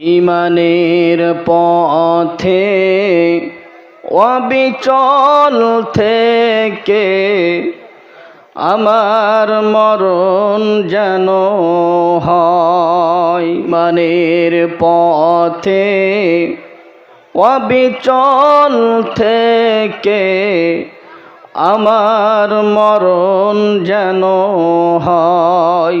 ইমানের পথে অবিচল থেকে আমার মরণ যেন হয়। মানের পথে অবিচল থেকে আমার মরণ যেন হয়।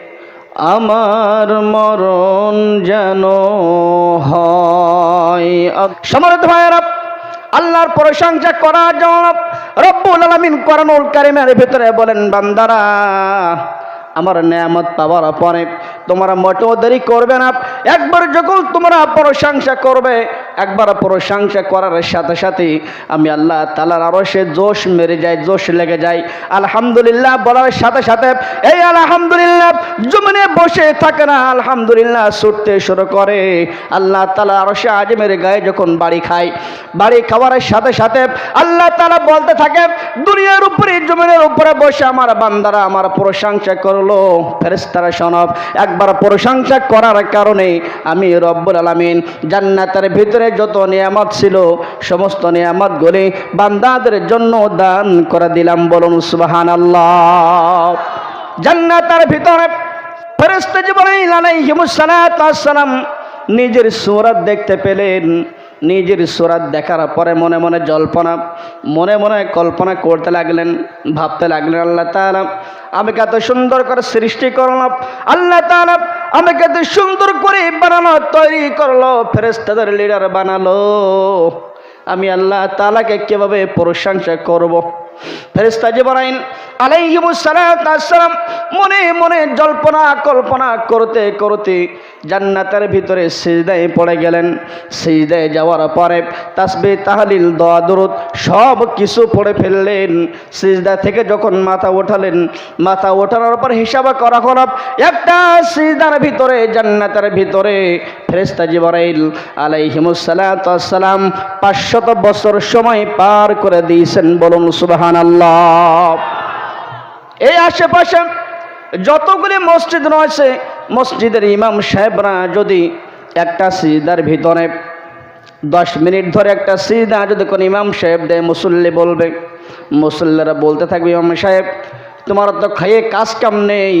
আমার মরণ যেন হয়। সমরত ভাইয়েরা, আল্লাহর প্রশংসা করা জন্য রব্বুল আলমিন করানুল কারিমের ভিতরে বলেন, বান্দারা, আমার নেয়ামত পাওয়ার পরে তোমরা মোটেও দেরি করবে না। একবার যখন তোমরা প্রশংসা করবে একবার প্রশংসা করার সাথে সাথে আমি আল্লাহ তালার আরও সে জোশ মেরে যায়, জোশ লেগে যায়। আলহামদুলিল্লাহ বলার সাথে সাথে, এই আলহামদুলিল্লাহ, জমিনে বসে থাকে না, আলহামদুলিল্লাহ ছুটতে শুরু করে। আল্লাহ তালা আরও সে আজমের গায়ে যখন বাড়ি খায়, বাড়ি খাওয়ার সাথে সাথে আল্লাহ তালা বলতে থাকে, দুনিয়ার উপরে, জমিনের উপরে বসে আমার বান্দারা আমার প্রশংসা করল। ফেরেস্তারা সনব একবার প্রশংসা করার কারণে আমি রব্বুল আলমিন জান্নাতের ভিতরে যত নিয়ামত ছিল, সমস্ত নিয়ামত গুলি বান্দাদের জন্য দান করে দিলাম। বলুন সুবাহান আল্লাহ জান্নাতের ভিতরে ফেরেস্তা আলাইহিমুসসালাম নিজের সুরাত দেখতে পেলেন। নিজের সুরাত দেখার পরে মনে মনে জল্পনা, মনে মনে কল্পনা করতে লাগলেন, ভাবতে লাগলেন, আল্লাহ তালা আমি কত সুন্দর করে সৃষ্টি করলাম, আল্লাহ তালা আমি কত সুন্দর করে বানানো, তৈরি করল ফেরেস্তাদের লিডার বানালো আমি আল্লাহ তালাকে কীভাবে প্রশংসা করব। ফেরেস্তা আলাইহিমুসালাম মনে মনে জল্পনা, কল্পনা করতে করতে জান্নাতের ভিতরে সিজদায় পড়ে গেলেন। সিজদায় যাওয়ার পরে তাসবে, তাহলিল, দোয়া, দরুদ সব কিছু পড়ে ফেললেন। সিজদা থেকে যখন মাথা ওঠালেন, মাথা ওঠানোর পর হিসাব করা হলো, একটা সিজদার ভিতরে, জান্নাতের ভিতরে ফেরেস্তা জিবরাইল আলাইহিমুসালাম পাঁচশত বছর সময় পার করে দিয়েছেন বলুন সুবাহান আল্লাহ এই আশেপাশে যতগুলি মসজিদ রয়েছে, মসজিদের ইমাম সাহেবরা যদি একটা সিজদার ভিতরে দশ মিনিট ধরে একটা সিজদা যদি কোনো ইমাম সাহেব দেয়, মুসল্লি বলবে, মুসল্লিরা বলতে থাকবে, ইমাম সাহেব, তোমার তো খাইয়ে কাজ কাম নেই।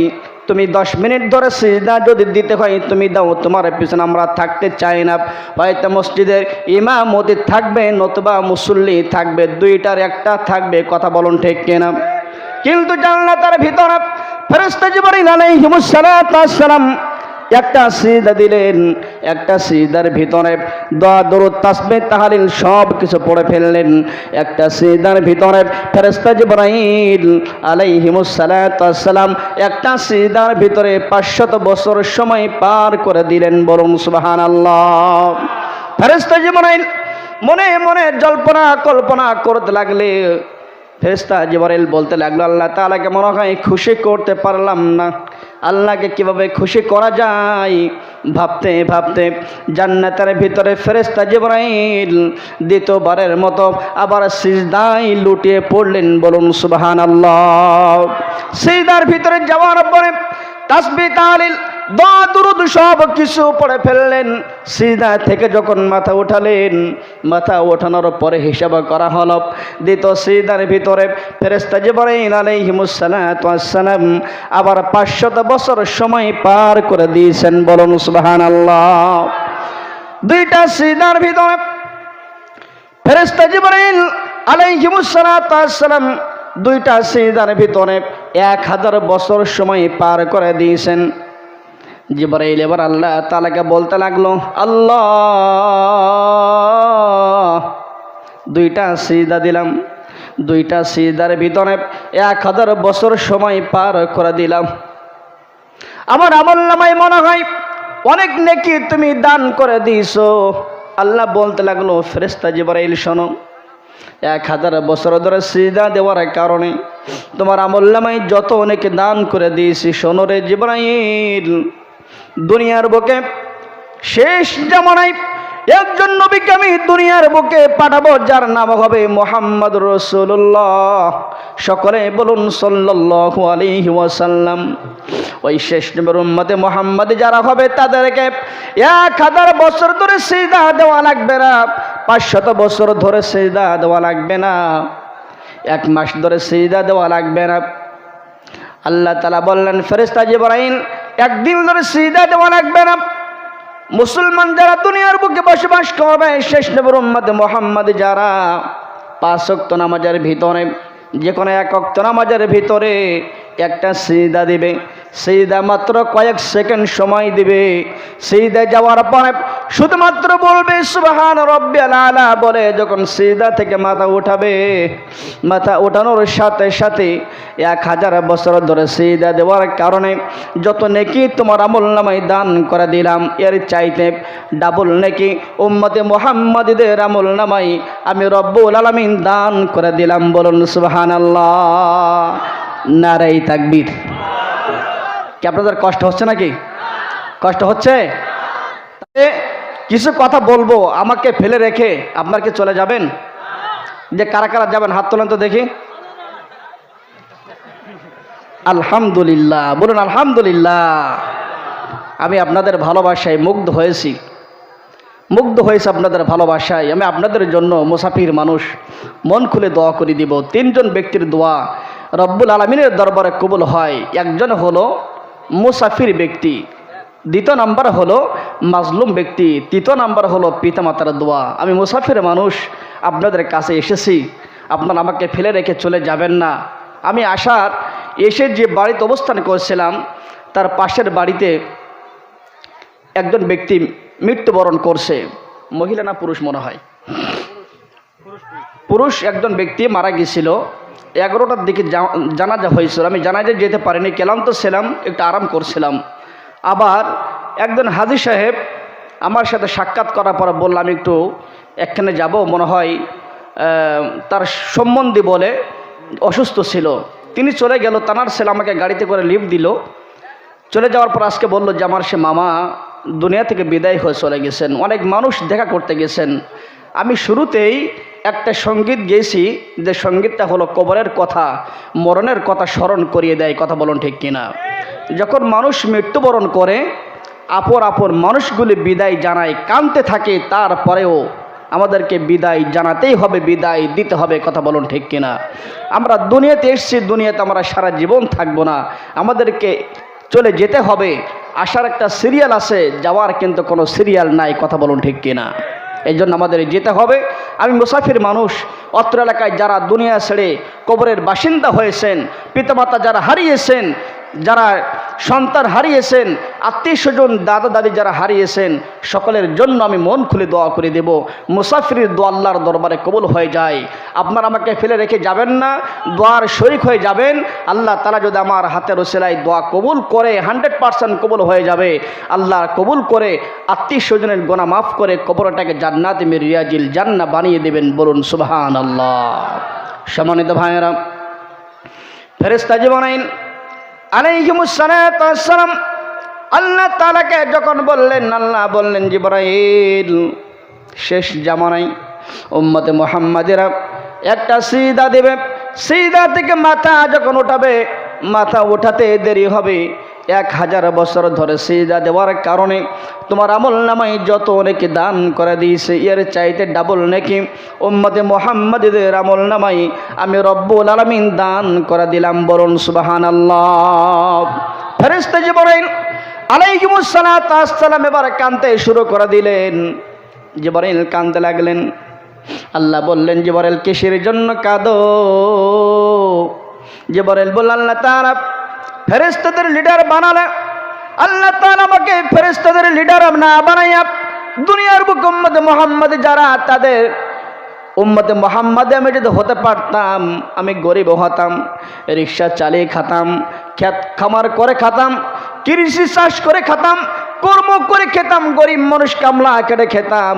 তুমি দশ মিনিট ধরে সিজদা যদি দিতে হয়, তুমি দাও, তোমার পিছনে আমরা থাকতে চাই না। হয়তো মসজিদের ইমামতি থাকবে, নতুবা মুসল্লি থাকবে, দুইটার একটা থাকবে, কথা বলুন ঠিক কেনা? কিন্তু জানলা তার ভিতরে ফেরেস্তা জীবনী আলাইহিমুসসালাম একটা সিজদা দিলেন। একটা সিজদার ভিতরে দোয়া, দরুদ তাসবে তাহালিল, সব কিছু পড়ে ফেললেন। একটা সিজদার ভিতরে ফেরেস্তা জিবরাইল আলাইহিমুসসালাম একটা সিজদার ভিতরে পাঁচশত বছর সময় পার করে দিলেন বরং সুবহানাল্লাহ। ফেরেস্তা জিবরাইল মনে মনে জল্পনা কল্পনা করতে লাগলে ফেরেস্তা জিবরাইল বলতে লাগল, আল্লাহ তাআলাকে মনে হয় খুশি করতে পারলাম না। আল্লাহকে কীভাবে খুশি করা যায়? ভাবতে ভাবতে জান্নাতের ভিতরে ফেরেস্তা জিবরাইল দ্বিতীয়বারের মতো আবার সিজদাই লুটিয়ে পড়লেন। বলুন সুবহান আল্লাহ সিজদার ভিতরে যাওয়ার পরে তাসবি তালিল দোয়া দুরুদ সব কিছু পড়ে ফেললেন। সিজদা থেকে যখন মাথা উঠালেন, মাথা ওঠানোর পরে হিসাব করা হলো। দ্বিতীয় সিজদার ভিতরে ফেরেস্তা জিবরাইল আলাইহিমুসসালাম আবার পাঁচশত বছর সময় পার করে দিয়েছেন। বলুন সুবহানাল্লাহ। দুইটা সিজদার ভিতরে ফেরেস্তা জিবরাইল আলাইহিমুসসালাম দুইটা সিজদার ভিতরে এক হাজার বছর সময় পার করে দিয়েছেন। জিবরাইল এবার আল্লাহ তালাকে বলতে লাগল, আল্লাহ। দুইটা সিজদা দিলাম, দুইটা সিজদার ভিতরে এক হাজার বছর সময় পার করে দিলাম। আমার আমল নামায় মনে হয় অনেক নেকি তুমি দান করে দিয়েছ। আল্লাহ বলতে লাগল ফেরেস্তা জিবরাইল, শোনো, এক হাজার বছর ধরে সিজদা দেওয়ার কারণে তোমার আমল্লামাই যত অনেকে দান করে দিয়েছি সোনরে জিবরাইল। দুনিয়ার বুকে, শেষ জামানায় একজন নবীকে আমি দুনিয়ার বুকে পাঠাবো, যার নাম হবে মোহাম্মদ রসুল্লাহ সকলে বলুন সাল্লাল্লাহু আলাইহি ওয়াসাল্লাম। ওই শেষ নবীর উম্মতে মোহাম্মদ যারা হবে, তাদেরকে এক হাজার বছর ধরে সিজদা দেওয়া লাগবে না, পাঁচশত বছর ধরে সিজদা দেওয়া লাগবে না, এক মাস ধরে সিজদা দেওয়া লাগবে না। আল্লাহ তালা বললেন ফেরেস্তা জিবরাইল একদিন ধরে সিজদা দেওয়া লাগবে না। মুসলমান যারা দুনিয়ার বুকে বসবাস করবে, শেষ নবর মোহাম্মদ যারা পাঁচ অক্ত নামাজের ভিতরে যে কোনো এক অক্ত নামাজের ভিতরে একটা সিজদা দিবে। সিজদা মাত্র কয়েক সেকেন্ড সময় দিবে। সিজদা যাওয়ার পরে শুধুমাত্র বলবে, সুবহান রব্বিয়াল আলা বলে যখন সিজদা থেকে মাথা উঠাবে, মাথা ওঠানোর সাথে সাথে এক হাজার বছর ধরে সিজদা দেওয়ার কারণে যত নেকি তোমার আমল নামায় দান করে দিলাম, এর চাইতে ডাবল নেকি উম্মতে মোহাম্মদীদের আমল নামাই আমি রব্বুল আলমিন দান করে দিলাম, বলুন সুবহান আল্লাহ নারাই তাকবীর। কি আপনাদের কষ্ট হচ্ছে নাকি? কষ্ট হচ্ছে? কিছু কথা বলব, আমাকে ফেলে রেখে আপনার কি চলে যাবেন? যে কারা কারা যাবেন, হাত তোলেন তো দেখি। আলহামদুলিল্লাহ, বলুন আলহামদুলিল্লাহ। আমি আপনাদের ভালোবাসায় মুগ্ধ হয়েছি। মুগ্ধ হয়েছে আপনাদের ভালোবাসায়। আমি আপনাদের জন্য মুসাফির মানুষ। মন খুলে দোয়া করে দিব। তিনজন ব্যক্তির দোয়া রব্বুল আলমিনের দরবারে কবুল হয়। একজন হলো মুসাফির ব্যক্তি। দ্বিতীয় নাম্বার হলো মাজলুম ব্যক্তি। তৃতীয় নাম্বার হলো পিতামাতার দোয়া। আমি মুসাফির মানুষ, আপনাদের কাছে এসেছি। আপনারা আমাকে ফেলে রেখে চলে যাবেন না। আমি আসার এসে যে বাড়িতে অবস্থান করছিলাম, তার পাশের বাড়িতে একজন ব্যক্তি মৃত্যুবরণ করছে। মহিলা না পুরুষ মনে হয়? পুরুষ একজন ব্যক্তি মারা গেছিল। এগারোটার দিকে জানাজা হয়েছিল। আমি জানাজা যেতে পারিনি কেলাম তো ছিলাম, একটু আরাম করছিলাম। আবার একজন হাজি সাহেব আমার সাথে সাক্ষাৎ করার পর বললাম একটু একখানে যাব। মনে হয় তার সম্বন্ধী বলে অসুস্থ ছিল। তিনি চলে গেল, তানার ছেলে আমাকে গাড়িতে করে লিফট দিল। চলে যাওয়ার পর আজকে বলল যে, আমার সে মামা দুনিয়া থেকে বিদায় হয়ে চলে গেছেন। অনেক মানুষ দেখা করতে গেছেন। আমি শুরুতেই একটা সংগীত গেয়েছি যে সঙ্গীতটা হলো কবরের কথা, মরণের কথা স্মরণ করিয়ে দেয়, কথা বলুন ঠিক কিনা? যখন মানুষ মৃত্যুবরণ করে আপর আপর মানুষগুলি বিদায় জানায় কানতে থাকে, তারপরেও আমাদেরকে বিদায় জানাতেই হবে, বিদায় দিতে হবে, কথা বলুন ঠিক কিনা? আমরা দুনিয়াতে এসছি, দুনিয়াতে আমরা সারা জীবন থাকব না। আমাদেরকে চলে যেতে হবে। আসার একটা সিরিয়াল আছে, যাওয়ার কিন্তু কোনো সিরিয়াল নাই, কথা বলুন ঠিক কিনা? এই জন্য আমাদের যেতে হবে। আমি মুসাফির মানুষ, অত্র এলাকায় যারা দুনিয়া ছেড়ে কবরের বাসিন্দা হয়েছেন, পিতামাতা যারা হারিয়েছেন যারা সন্তান হারিয়েছেন, আত্মীয় স্বজন, দাদা দাদি যারা হারিয়েছেন, সকলের জন্য আমি মন খুলে দোয়া করে দেব। মুসাফিরের দোয়া আল্লাহর দরবারে কবুল হয়ে যায়। আপনারা আমাকে ফেলে রেখে যাবেন না, দোয়ার শরিক হয়ে যাবেন। আল্লাহ তালা যদি আমার হাতের ওসেলায় দোয়া কবুল করে, হান্ড্রেড পার্সেন্ট কবুল হয়ে যাবে। আল্লাহ কবুল করে আত্মীয় স্বজনের গোনা মাফ করে কবরটাকে জান্নাত মির রিয়াজিল জান্না বানিয়ে দেবেন বলুন সুবহান আল্লাহ সম্মানিত ভাইয়েরা ফেরেস্তা জীবনাইন আলাইহিমুসালাম আল্লাহ তালাকে যখন বললেন, আল্লাহ বললেন, জিবরাইল, শেষ জামানাই উম্মতে মোহাম্মদেরা একটা সিদা দেবে। সিদা থেকে মাথা যখন উঠাবে, মাথা উঠাতে দেরি হবে। এক হাজার বছর ধরে সিজা দেওয়ার কারণে তোমার আমল নামাই যত অনেকে দান করে দিয়েছে, এর চাইতে ডাবল নাকি। উম্মতে মোহাম্মদীদের আমল নামাই আমি রব্বুল আলমিন দান করে দিলাম, বলুন সুবাহান আল্লাহ ফেরেস্তে যে বলেন আলাইকুমুসালাম এবার কানতে শুরু করে দিলেন। জিবরাইল কানতে লাগলেন। আল্লাহ বললেন, জিবরাইল, কিসের জন্য কাঁদো? জিবরাইল বলল আল্লাহ তারা ফেরেস্তাদের লিডার বানালে, আল্লাহ আমাকে ফেরেস্তাদের লিডার না বানাইয়া দুনিয়ার বুক উম্মতে মোহাম্মদ যারা, তাদের উম্মতে মোহাম্মদে আমি যদি হতে পারতাম, আমি গরিব হতাম, রিক্সা চালিয়ে খাতাম খ্যাত খামার করে খাতাম, কৃষি চাষ করে খাতাম, কর্ম করে খেতাম, গরিব মানুষ কামলা কেটে খেতাম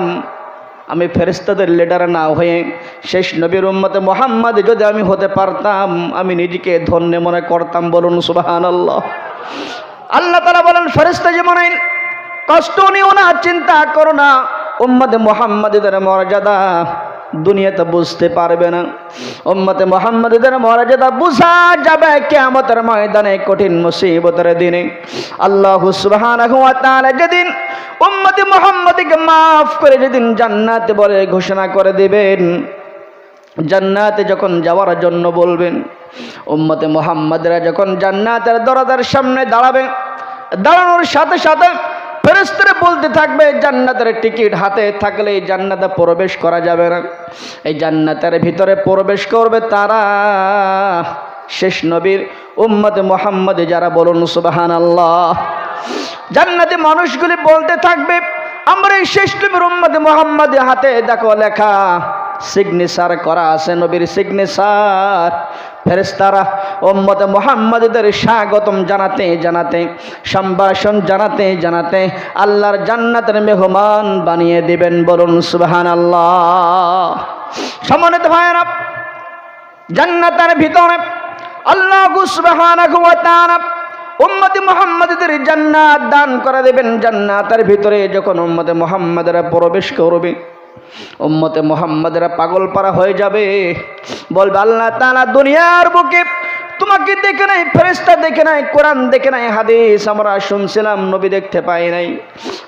আমি ফেরেস্তাদের লিডার না হয়ে শেষ নবীর উম্মতে মোহাম্মদ যদি আমি হতে পারতাম, আমি নিজেকে ধন্য মনে করতাম, বলুন সুবাহান আল্লাহ আল্লাহ তালা বলেন ফেরেস্তা যেমন কষ্ট নিও না, চিন্তা করো না। উম্মদে মোহাম্মদের মর্যাদা দুনিয়াতে বুঝতে পারবে না। উম্মতে মোহাম্মদের মর্যাদা বুঝা যাবে কেমতের ময়দানে কঠিন মুসিবতের দিনে। আল্লাহ তাআলা যেদিন উম্মতে মোহাম্মদকে মাফ করে যেদিন জান্নাতে বলে ঘোষণা করে দিবেন, জান্নাতে যখন যাওয়ার জন্য বলবেন, উম্মতে মোহাম্মদরা যখন জান্নাতের দরজার সামনে দাঁড়াবে, দাঁড়ানোর সাথে সাথে ফেরেস্তরে বলতে থাকবে, জান্নাতের টিকিট হাতে থাকলে এই জান্নাতে প্রবেশ করা যাবে না। এই জান্নাতের ভিতরে প্রবেশ করবে তারা। শেষ নবীর উম্মতে মোহাম্মদে যারা বলুন সুবাহান আল্লাহ জান্নাতে মানুষগুলি বলতে থাকবে, আমরা এই শেষ নবীর উম্মতে মোহাম্মদের হাতে দেখো লেখা সিগনেচার করা আছে নবীর সিগনেচার ফেরেস্তারা ওম্মতে মোহাম্মদদের স্বাগতম জানাতে জানাতে, সম্ভাষণ জানাতে জানাতে আল্লাহর জান্নাতের মেহমান বানিয়ে দিবেন বলুন সুবহান আল্লাহ সম্মানিত ভাইয়েরা, জান্নাতের ভিতরে আল্লাহ তাআলা উম্মতে মুহাম্মাদদের জান্নাত দান করে দেবেন। জান্নাতের ভিতরে যখন উম্মতে মুহাম্মাদরা প্রবেশ করবে উম্মতে মুহাম্মাদরা পাগল পারা হয়ে যাবে। বলবে, আল্লাহ তাআলা দুনিয়ার বুকে তোমাকে দেখে নাই ফেরেস্তা দেখে নাই, কোরআন দেখে নাই, হাদিস আমরা শুনছিলাম, নবী দেখতে পাই নাই।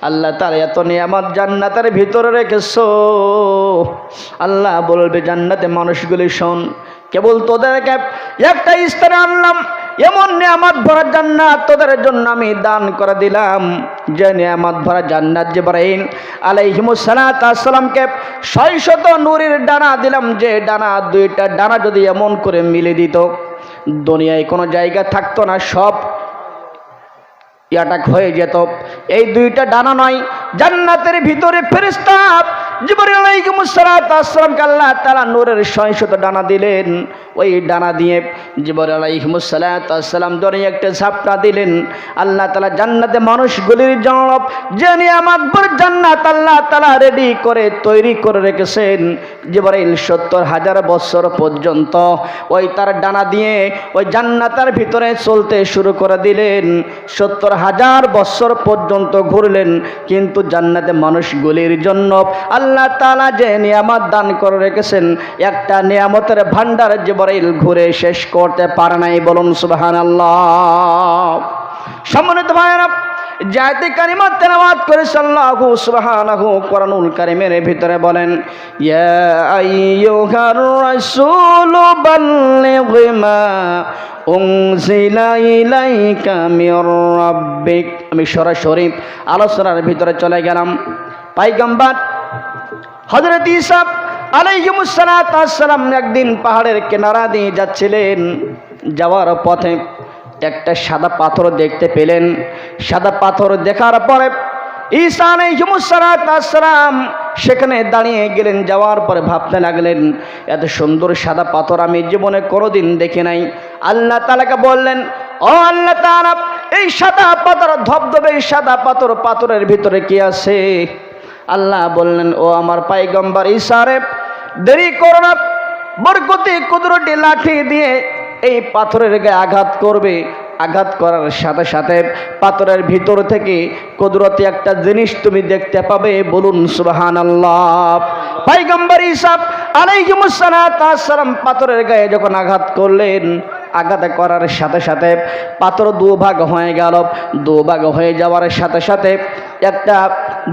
আল্লাহ তার এত নিয়ামত জান্নাতের ভিতরে রেখেছো। আল্লাহ বলবে, জান্নাতে মানুষগুলি শোন, কেবল তোদেরকে একটা স্থানে আনলাম এমন নিয়ামত ভরা জান্নাত তোদের জন্য আমি দান করে দিলাম। যে নিয়ামত ভরা জান্নাত জিব্রাইল আলাইহিমুসসালাত আসসালামকে শত নূরের ডানা দিলাম। যে ডানা, দুইটা ডানা যদি এমন করে মিলে দিত, দুনিয়ায় কোনো জায়গা থাকতো না, সব ইয়াটাক হয়ে যেত। এই দুইটা ডানা নয়, জান্নাতের ভিতরে ফেরেস্তা আল্লাহ নূরের শত ডানা দিলেন। ওই ডানা দিয়ে একটা দিলেন। আল্লাহ তাআলা জান্নাতে জান্নাত আল্লাহ তাআলা রেডি করে, তৈরি করে রেখেছেন। জিবরিল সত্তর হাজার বছর পর্যন্ত ওই তার ডানা দিয়ে ওই জান্নাতের ভিতরে চলতে শুরু করে দিলেন। সত্তর হাজার বছর পর্যন্ত ঘুরলেন, কিন্তু জান্নাতে মানুষগুলির জন্য আল্লাহ তালা যে নিয়ামত দান করে রেখেছেন, একটা নিয়ামতের ভান্ডার জিবরাইল ঘুরে শেষ করতে পারে নাই বলুন সুবাহান আল্লাহ সম্মানিত ভাইয়েরা কারিমা করে সাল্লাহু কারিমের ভিতরে বলেন, ইয়া আইয়ুহার রাসূলু বাল্লিগ মা উনজিলা ইলাইকা মির রাব্বিক। আমি সরাসরি আলোচনার ভিতরে চলে গেলাম। পাইগাম্বার ঈসা আলাইহিমুসসালাতু আসসালাম একদিন পাহাড়ের কিনারা দিয়ে যাচ্ছিলেন। যাওয়ার পথে একটা সাদা পাথর দেখতে পেলেন। সাদা পাথর দেখার পরে ঈসা আলাইহিমুসসালাম সেখানে দাঁড়িয়ে গেলেন। যাওয়ার পরে ভাবতে লাগলেন, এত সুন্দর সাদা পাথর আমি জীবনে কোনোদিন দেখি নাই। আল্লাহ তালাকে বললেন, ও আল্লাহ এই সাদা পাথর, ধবধবে সাদা পাথর, পাথরের ভিতরে কি আছে? আল্লাহ বললেন, ও আমার পাইগম্বর ইসারে দেরি করো না, বরকতি কুদরটি লাঠি দিয়ে এই পাথরের গায়ে আঘাত করবে। আঘাত করার সাথে সাথে পাথরের ভিতর থেকে কুদরতি একটা জিনিস তুমি দেখতে পাবে। বলুন সুবাহান আল্লাহ পাইগম্বর ইসাব আলাইহিমুসালাম পাথরের গায়ে যখন আঘাত করলেন, আঘাত করার সাথে সাথে পাথর দুভাগ হয়ে গেল। দুভাগ হয়ে যাওয়ার সাথে সাথে একটা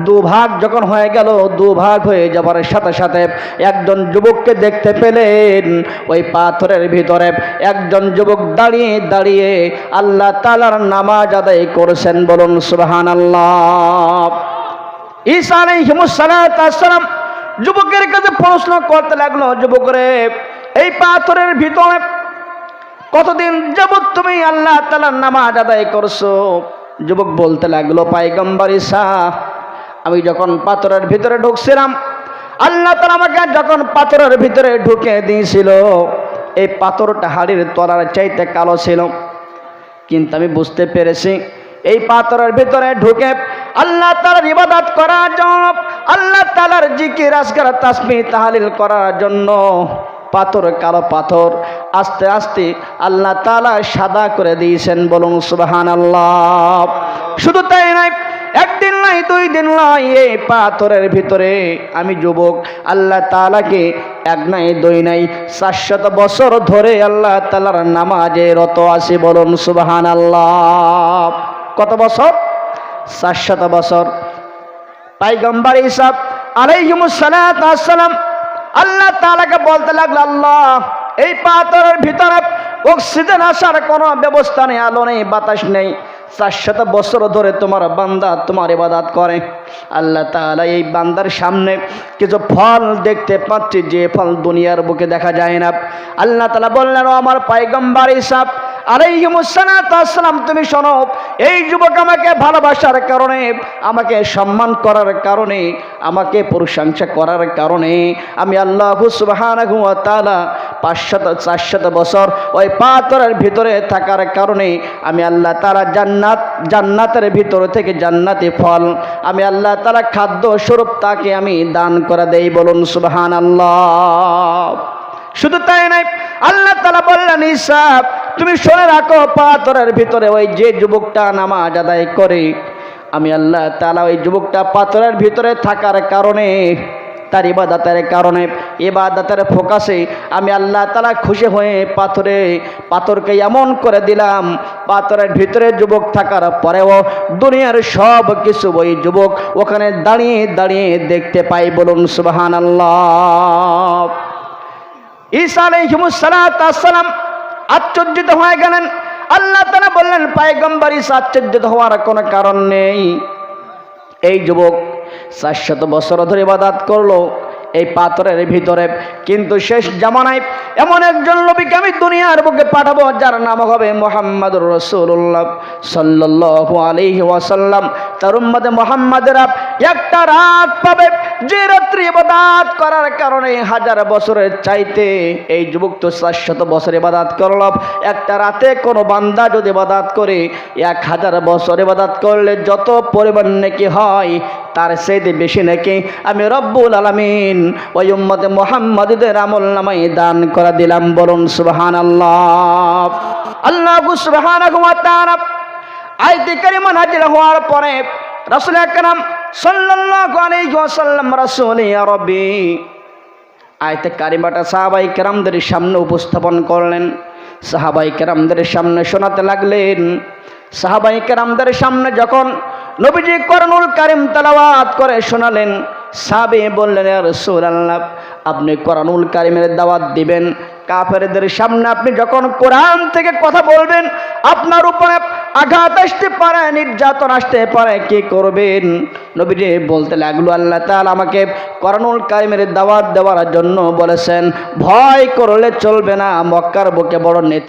দুভাগ যখন হয়ে গেল, দুভাগ হয়ে যাওয়ার সাথে সাথে একজন যুবককে দেখতে পেলেন। ওই পাথরের ভিতরে একজন যুবক দাঁড়িয়ে দাঁড়িয়ে আল্লাহ তালার নামাজ আদায় করেছেন বলুন সুবাহান আল্লাহ ঈসা আলাইহিমুসসালাম যুবকের কাছে প্রশ্ন করতে লাগল, যুবকরে, এই পাথরের ভিতরে কতদিন যাবত তুমি আল্লাহ তালার নামাজ আদায় করছ? যুবক বলতে লাগল, পাইগম্বর ঈসা আমি যখন পাথরের ভিতরে ঢুকছিলাম, আল্লাহ তালা আমাকে যখন পাথরের ভিতরে ঢুকে দিয়েছিল, এই পাথরটা হাড়ির তলার চাইতে কালো ছিল। কিন্তু আমি বুঝতে পেরেছি, এই পাথরের ভিতরে ঢুকে আল্লাহ তালার ইবাদত করার জন্য, আল্লাহ তালার জিকির, আজকার তাসমি তাহালিল করার জন্য পাথর, কালো পাথর আস্তে আস্তে আল্লাহ তালা সাদা করে দিয়েছেন বলুন সুবাহান আল্লাহ শুধু তাই নয় একদিন নয়, দুই দিন নয়, এই পাথরের ভিতরে আমি যুবক, আল্লাহ তালাকে এক নাই, দুই নাই চারশত বছর ধরে আল্লাহ তালার নামাজে রত আছি বলুন সুবাহান আল্লাহ কত বছর? চারশত বছর। পাইগম্বার ইসাব আলাইহিমুসালাম আল্লাহ তালাকে বলতে লাগল, আল্লাহ, এই পাথরের ভিতরে অক্সিজেন আসার কোনো ব্যবস্থা নেই, আলো নেই, বাতাস নেই। চারশত বছর ধরে তোমার বান্দা তোমার ইবাদাত করে। আল্লাহ তাআলা এই বান্দার সামনে কিছু ফল দেখতে পাচ্ছি, যে ফল দুনিয়ার বুকে দেখা যায় না। আল্লাহ তালা বললেন আমার পাইগম্বার হিসাব আলাইহিমুসালাম তুমি শোনো, এই যুবক আমাকে ভালোবাসার কারণে, আমাকে সম্মান করার কারণে, আমাকে প্রশংসা করার কারণে, আমি আল্লাহ তাআলা পাঁচশত, চারশত বছর ওই পাথরের ভিতরে থাকার কারণে, আমি আল্লাহ তাআলা জান্নাত, জান্নাতের ভিতর থেকে জান্নাতি ফল, আমি আল্লাহ তাআলা খাদ্য স্বরূপ তাকে আমি দান করে দেই, বলুন সুবহানাল্লাহ। শুধু তাই নয় আল্লাহ তালা বললেন ইসাব তুমি শুনে রাখো, পাথরের ভিতরে ওই যে যুবকটা নামাজ আদায় করে, আমি আল্লাহ তালা ওই যুবকটা পাথরের ভিতরে থাকার কারণে, তার ইবাদাতের কারণে, ইবাদাতের ফোকাসে আমি আল্লাহ তালা খুশি হয়ে পাথরে, পাথরকে এমন করে দিলাম, পাথরের ভিতরে যুবক থাকার পরেও দুনিয়ার সব কিছু ওই যুবক ওখানে দাঁড়িয়ে দাঁড়িয়ে দেখতে পাই বলুন সুবাহান আল্লাহ ঈসা আলাইহিমুসালাম আশ্চর্যিত হয়ে গেলেন। আল্লাহ তারা বললেন, পায়গম্বর ঈসা আশ্চর্যিত হওয়ার কোনো কারণ নেই। এই যুবক চারশত বছর ধরে ইবাদাত করল এই পাথরের ভিতরে। কিন্তু শেষ জামানায় এমন একজন নবীকে আমি দুনিয়ার বুকে পাঠাবো, যার নাম হবে মোহাম্মদ রসুল্লাহ সাল্লাল্লাহু আলাইহি ওয়াসাল্লাম। তার উম্মদে মোহাম্মদেরা একটা রাত পাবে যে রাত্রি ইবাদাত করার কারণে হাজার বছরের চাইতে এই যুবক তো চারশত বছর ইবাদাত করল। একটা রাতে কোনো বান্দা যদি ইবাদাত করে, এক হাজার বছর ইবাদাত করলে যত পরিমাণ নাকি হয়, তার সেইতে বেশি নাকি আমি রব্বুল আলামিন ওই উম্মতে মোহাম্মদদের আমল নামাই দান করে দিলাম। বলুন সুবহান আল্লাহ আল্লাহ সুবহান আইতে কারিমান হাজির হওয়ার পরে রাসূল আকরাম সাল্লাল্লাহু আলাইহি ওয়াসাল্লাম, রাসূলি রাব্বি। আয়তে কারিমাটা সাহাবাই কেরামদের সামনে উপস্থাপন করলেন। সাহাবাই কেরামদের সামনে শোনাতে লাগলেন, সাহাবাই কেরামদের সামনে যখন নবীজি করনুল কারিম তালাওয়াত করে শোনালেন সাবে বললেন রসুল আল্লাহ আপনি কোরআনুল কারিমের দাওয়াত দিবেন। কাফেরদের সামনে আপনি যখন কোরআন থেকে কথা বলবেন, আপনার উপরে আঘাত আসতে পারে, নির্যাতন আসতে পারে, কি করবেন? নবীজি বলতে লাগল, আল্লাহ তাআলা আমাকে করণুল কারিমের দাওয়াত দেওয়ার জন্য বলেছেন, ভয় করলে চলবে না, মক্কার বুকে বড় নেতা